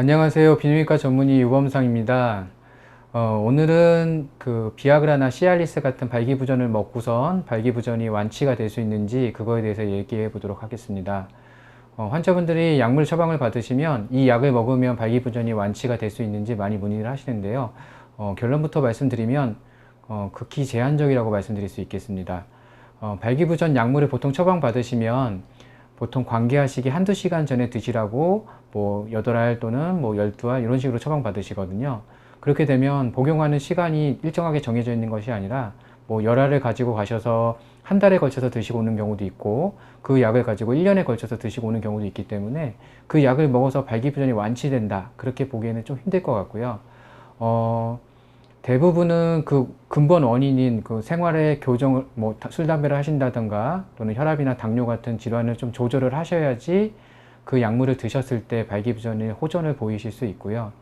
안녕하세요. 비뇨기과 전문의 유범상입니다. 어, 오늘은 그 비아그라나 시알리스 같은 발기부전을 먹고선 발기부전이 완치가 될 수 있는지 그거에 대해서 얘기해 보도록 하겠습니다. 어, 환자분들이 약물 처방을 받으시면 이 약을 먹으면 발기부전이 완치가 될 수 있는지 많이 문의를 하시는데요. 어, 결론부터 말씀드리면 어, 극히 제한적이라고 말씀드릴 수 있겠습니다. 어, 발기부전 약물을 보통 처방 받으시면 보통 관계하시기 한두 시간 전에 드시라고 뭐 8알 또는 뭐 12알 이런 식으로 처방 받으시거든요. 그렇게 되면 복용하는 시간이 일정하게 정해져 있는 것이 아니라 뭐 열알을 가지고 가셔서 한 달에 걸쳐서 드시고 오는 경우도 있고 그 약을 가지고 1년에 걸쳐서 드시고 오는 경우도 있기 때문에 그 약을 먹어서 발기부전이 완치된다. 그렇게 보기에는 좀 힘들 것 같고요. 어, 대부분은 그 근본 원인인 그 생활의 교정을 뭐 술 담배를 하신다던가 또는 혈압이나 당뇨 같은 질환을 좀 조절을 하셔야지 그 약물을 드셨을 때 발기부전에 호전을 보이실 수 있고요.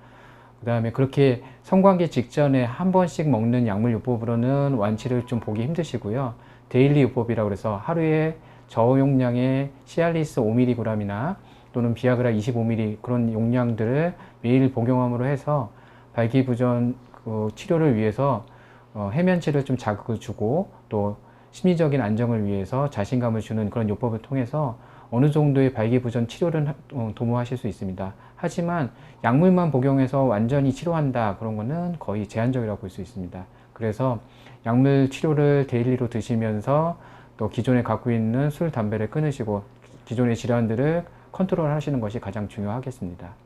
그 다음에 그렇게 성관계 직전에 한 번씩 먹는 약물 요법으로는 완치를 좀 보기 힘드시고요. 데일리 요법이라고 해서 하루에 저용량의 시알리스 5mg이나 또는 비아그라 25mg 그런 용량들을 매일 복용함으로 해서 발기부전 그 치료를 위해서 어, 해면체를 좀 자극을 주고 또 심리적인 안정을 위해서 자신감을 주는 그런 요법을 통해서 어느 정도의 발기부전 치료를 하- 어, 도모하실 수 있습니다. 하지만 약물만 복용해서 완전히 치료한다 그런 거는 거의 제한적이라고 볼 수 있습니다. 그래서 약물 치료를 데일리로 드시면서 또 기존에 갖고 있는 술, 담배를 끊으시고 기존의 질환들을 컨트롤 하시는 것이 가장 중요하겠습니다.